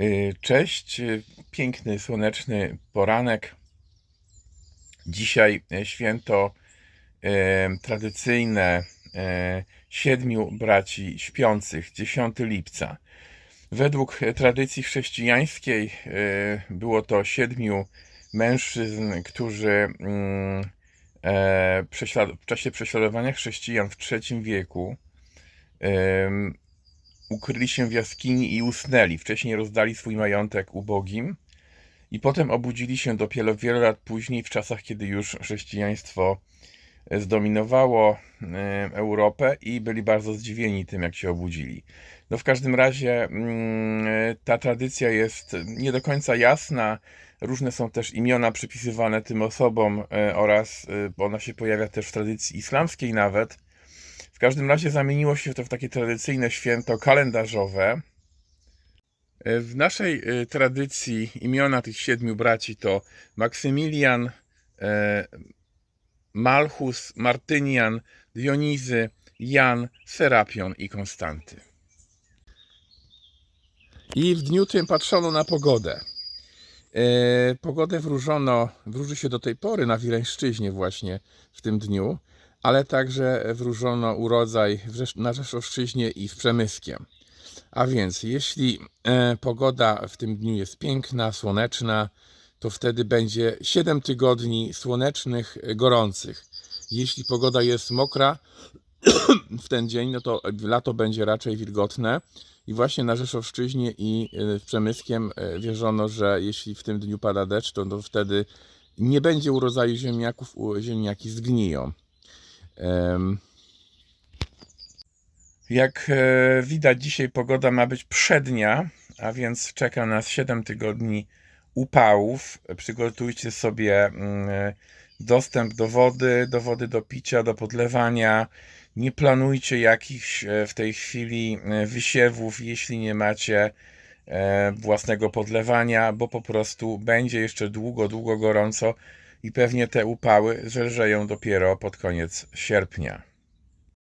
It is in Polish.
Y, Cześć, y, piękny, słoneczny poranek. Dzisiaj e, święto tradycyjne siedmiu braci śpiących, 10 lipca. Według tradycji chrześcijańskiej było to siedmiu mężczyzn, którzy mm, e, w czasie prześladowania chrześcijan w III wieku ukryli się w jaskini i usnęli. Wcześniej rozdali swój majątek ubogim i potem obudzili się dopiero wiele lat później, w czasach, kiedy już chrześcijaństwo e, zdominowało e, Europę i byli bardzo zdziwieni tym, jak się obudzili. No w każdym razie mm, e, ta tradycja jest nie do końca jasna. Różne są też imiona przypisywane tym osobom oraz ona się pojawia też w tradycji islamskiej nawet. W każdym razie zamieniło się to w takie tradycyjne święto kalendarzowe. E, W naszej e, tradycji imiona tych siedmiu braci to Maksymilian, e, Malchus, Martynian, Dionizy, Jan, Serapion i Konstanty. I w dniu tym patrzono na pogodę. Pogodę wróżono, wróży się do tej pory na Wileńszczyźnie właśnie w tym dniu, ale także wróżono urodzaj na Rzeszowszczyźnie i w Przemyskiem. A więc jeśli e, pogoda w tym dniu jest piękna, słoneczna, to wtedy będzie 7 tygodni słonecznych, e, gorących. Jeśli pogoda jest mokra w ten dzień, no to lato będzie raczej wilgotne. I właśnie na Rzeszowszczyźnie i w Przemyskiem e, wierzono, że jeśli w tym dniu pada deszcz, to, to wtedy nie będzie urodzaju ziemniaków, ziemniaki zgniją. Jak e, widać, dzisiaj pogoda ma być przednia, a więc czeka nas 7 tygodni upałów. Przygotujcie sobie mm, dostęp do wody, do wody do picia, do podlewania. Nie planujcie jakichś e, w tej chwili e, wysiewów, jeśli nie macie własnego podlewania, bo po prostu będzie jeszcze długo, długo gorąco i pewnie te upały żelżeją dopiero pod koniec sierpnia.